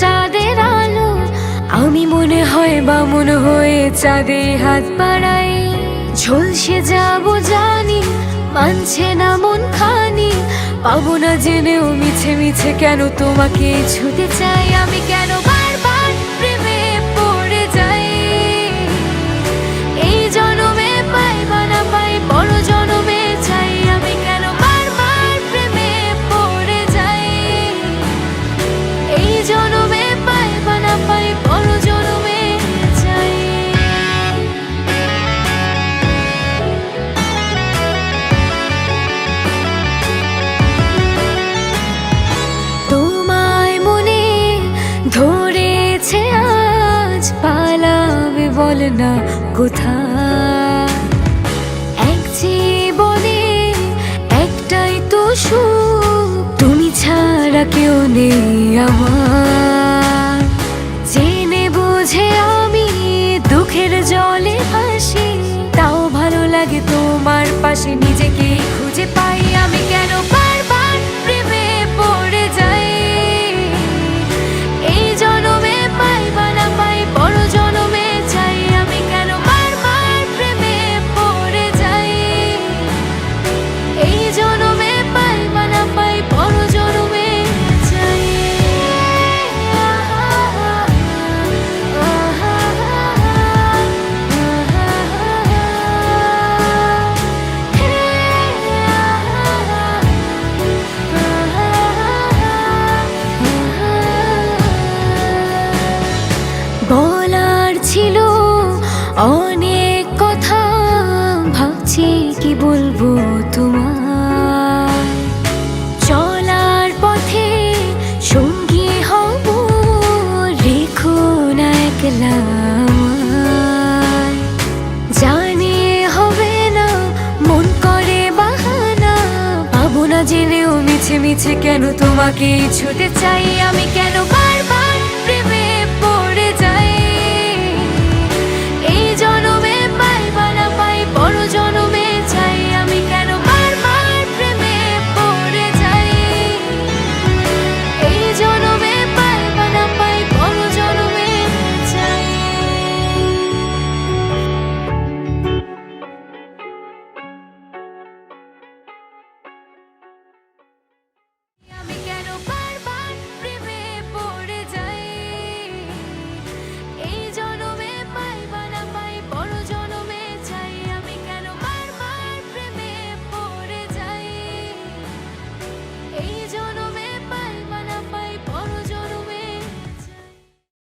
চাঁদের আলো, আমি মনে হয় বামন হয়ে চাঁদে হাত বাড়াই। ঝলসে যাব জানি, মানছে না মন খানি, পাবো না জেনেও মিছে মিছে কেন তোমাকে ছুতে চাই আমি কেন বল না কোথায়? এক জীবনে একটাই তো সুখ, তুমি ছাড়া কেউ নেই আমার। জেনে বুঝে আমি দুঃখের জলে ভাসি, তাও ভালো লাগে তোমার পাশে নিজেকে অনেক কথা ভাবছি কি বলব তোমার চলার পথে সঙ্গী হব, রেখো না একলা। জানি হবে না, মন করে বাহানা, পাবো না জেনেও মিছে মিছে কেন তোমাকে ছুটে চাই আমি কেন বারবার